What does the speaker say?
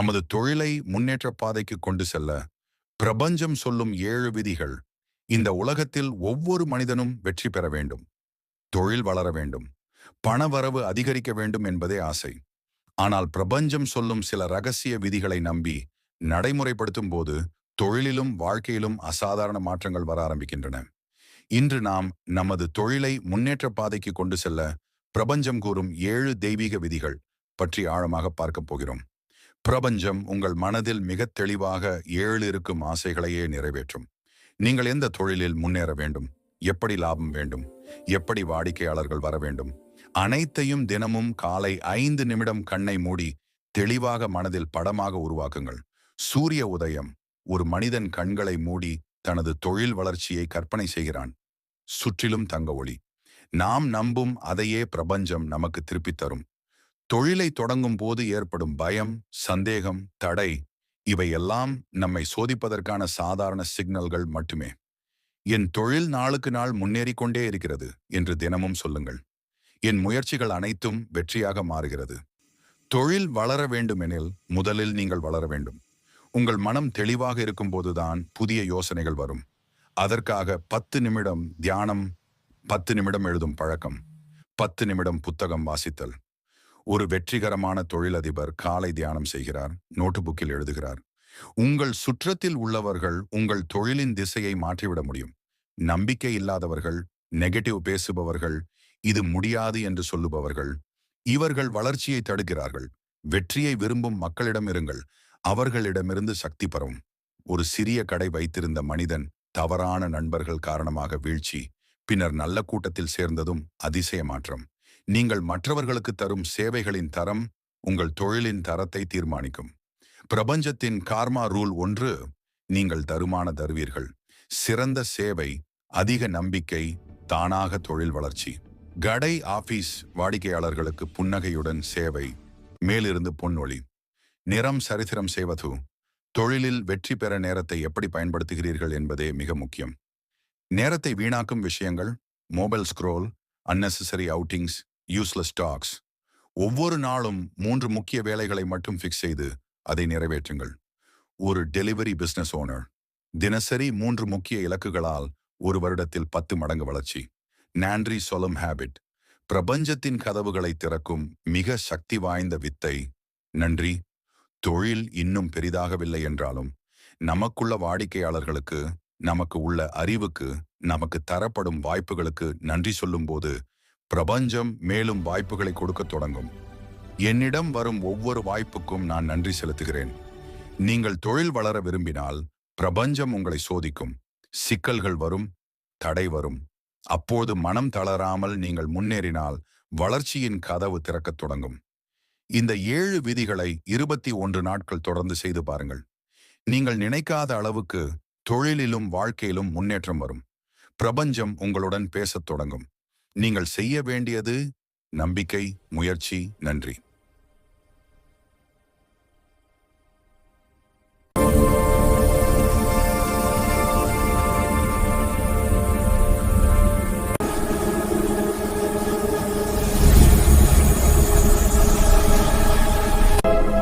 நமது தொழிலை முன்னேற்ற பாதைக்கு கொண்டு செல்ல பிரபஞ்சம் சொல்லும் ஏழு விதிகள் இந்த உலகத்தில் ஒவ்வொரு மனிதனும் வெற்றி பெற வேண்டும் தொழில் வளர வேண்டும் பணவரவு அதிகரிக்க வேண்டும் என்பதே ஆசை. ஆனால் பிரபஞ்சம் சொல்லும் சில ரகசிய விதிகளை நம்பி நடைமுறைப்படுத்தும் போது தொழிலிலும் வாழ்க்கையிலும் அசாதாரண மாற்றங்கள் வர ஆரம்பிக்கின்றன. இன்று நாம் நமது தொழிலை முன்னேற்ற பாதைக்கு கொண்டு செல்ல பிரபஞ்சம் கூறும் ஏழு தெய்வீக விதிகள் பற்றி ஆழமாக பார்க்கப் போகிறோம். பிரபஞ்சம் உங்கள் மனதில் மிக தெளிவாக ஏழு இருக்கும் ஆசைகளையே நிறைவேற்றும். நீங்கள் எந்த தொழிலில் முன்னேற வேண்டும்? எப்படி லாபம் வேண்டும்? எப்படி வாடிக்கையாளர்கள் வர வேண்டும்? அனைத்தையும் தினமும் காலை ஐந்து நிமிடம் கண்ணை மூடி தெளிவாக மனதில் படமாக உருவாக்குங்கள். சூரிய உதயம் ஒரு மனிதன் கண்களை மூடி தனது தொழில் வளர்ச்சியை கற்பனை செய்கிறான். சுற்றிலும் தங்க ஒளி. நாம் நம்பும் அதையே பிரபஞ்சம் நமக்கு திருப்பித் தரும். தொழிலை தொடங்கும் போது ஏற்படும் பயம் சந்தேகம் தடை இவையெல்லாம் நம்மை சோதிப்பதற்கான சாதாரண சிக்னல்கள் மட்டுமே. என் தொழில் நாளுக்கு நாள் முன்னேறிக் கொண்டே இருக்கிறது என்று தினமும் சொல்லுங்கள். என் முயற்சிகள் அனைத்தும் வெற்றியாக மாறுகிறது. தொழில் வளர வேண்டுமெனில் முதலில் நீங்கள் வளர வேண்டும். உங்கள் மனம் தெளிவாக இருக்கும்போதுதான் புதிய யோசனைகள் வரும். அதற்காக பத்து நிமிடம் தியானம் பத்து நிமிடம் எழுதும் பழக்கம் பத்து நிமிடம் புத்தகம் வாசித்தல். ஒரு வெற்றிகரமான தொழிலதிபர் காலை தியானம் செய்கிறார் நோட்டு புக்கில் எழுதுகிறார். உங்கள் சுற்றத்தில் உள்ளவர்கள் உங்கள் தொழிலின் திசையை மாற்றிவிட முடியும். நம்பிக்கை இல்லாதவர்கள் நெகட்டிவ் பேசுபவர்கள் இது முடியாது என்று சொல்லுபவர்கள் இவர்கள் வளர்ச்சியை தடுக்கிறார்கள். வெற்றியை விரும்பும் மக்களிடம் இருங்கள். அவர்களிடமிருந்து சக்தி பெறும். ஒரு சிறிய கடை வைத்திருந்த மனிதன் தவறான நண்பர்கள் காரணமாக வீழ்ச்சி பின்னர் நல்ல கூட்டத்தில் சேர்ந்ததும் அதிசய மாற்றம். நீங்கள் மற்றவர்களுக்கு தரும் சேவைகளின் தரம் உங்கள் தொழிலின் தரத்தை தீர்மானிக்கும். பிரபஞ்சத்தின் கார்மா ரூல் ஒன்று நீங்கள் தருமான தருவீர்கள். சிறந்த சேவை அதிக நம்பிக்கை தானாக தொழில் வளர்ச்சி. கடை ஆபீஸ் வாடிக்கையாளர்களுக்கு புன்னகையுடன் சேவை மேலிருந்து பொன்னொழி நிறம் சரித்திரம் செய்வது தொழிலில் வெற்றி பெற நேரத்தை எப்படி பயன்படுத்துகிறீர்கள் என்பதே மிக முக்கியம். நேரத்தை வீணாக்கும் விஷயங்கள் mobile scroll unnecessary outings useless talks ஒவ்வொரு நாளும் மூன்று முக்கிய வேலைகளை மட்டும் ஃபிக்ஸ் செய்து அதை நிறைவேற்றுங்கள். ஒரு டெலிவரி பிசினஸ் ஓனர் தினசரி மூன்று முக்கிய இலக்குகளால் ஒரு வருடத்தில் பத்து மடங்கு வளர்ச்சி. நான்ட்ரி சொலம் ஹேபிட் பிரபஞ்சத்தின் கதவுகளை திறக்கும் மிக சக்தி வாய்ந்த வித்தை. நன்றி. தொழில் இன்னும் பெரிதாகவில்லை என்றாலும் நமக்குள்ள வாடிக்கையாளர்களுக்கு நமக்கு உள்ள அறிவுக்கு நமக்கு தரப்படும் வாய்ப்புகளுக்கு நன்றி சொல்லும்போது பிரபஞ்சம் மேலும் வாய்ப்புகளை கொடுக்க தொடங்கும். என்னிடம் வரும் ஒவ்வொரு வாய்ப்புக்கும் நான் நன்றி செலுத்துகிறேன். நீங்கள் தொழில் வளர விரும்பினால் பிரபஞ்சம் உங்களை சோதிக்கும். சிக்கல்கள் வரும் தடை வரும். அப்போது மனம் தளராமல் நீங்கள் முன்னேறினால் வளர்ச்சியின் கதவு திறக்கத் தொடங்கும். இந்த ஏழு விதிகளை இருபத்தி ஒன்று நாட்கள் தொடர்ந்து செய்து பாருங்கள். நீங்கள் நினைக்காத அளவுக்கு தொழிலிலும் வாழ்க்கையிலும் முன்னேற்றம் வரும். பிரபஞ்சம் உங்களுடன் பேசத் தொடங்கும். நீங்கள் செய்ய வேண்டியது நம்பிக்கை முயற்சி நன்றி. you